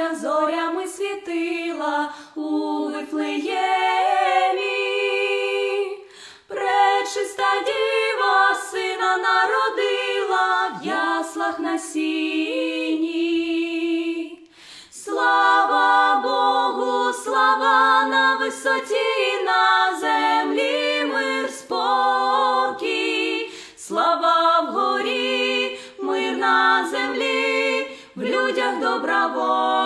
Марія зорями світила у Вифлеємі. Пречиста діва сина народила в яслах на сіні. Слава Богу, слава на висоті, на землі мир спокій, слава вгорі, мир на землі, в людях добра воля.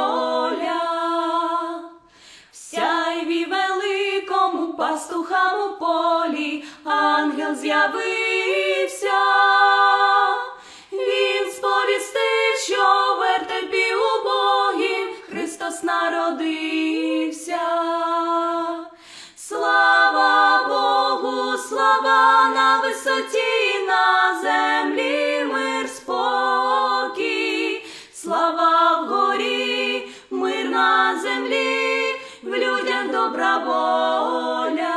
Ангел з'явився. Він сповістив, що вертепі убогім Христос народився. Слава Богу, слава на висоті, на землі мир спокій, слава вгорі, мир на землі, в людях добра воля.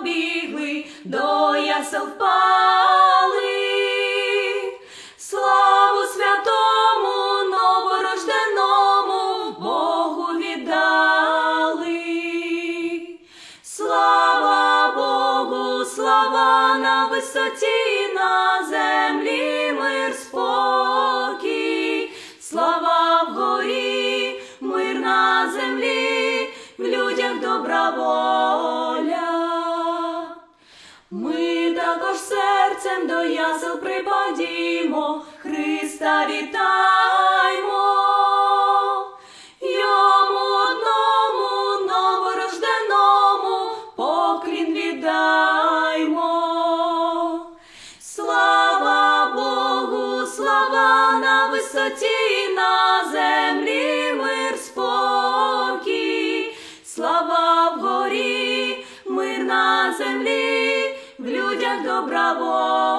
Побігли, до ясел впали. Славу святому новорожденому Богу віддали. Слава Богу, слава на висоті, на землі Ми також серцем до ясел припадімо, Христа вітаймо. Йому одному новорожденому поклін віддаймо. Слава Богу, слава на висоті, на землі добра воля.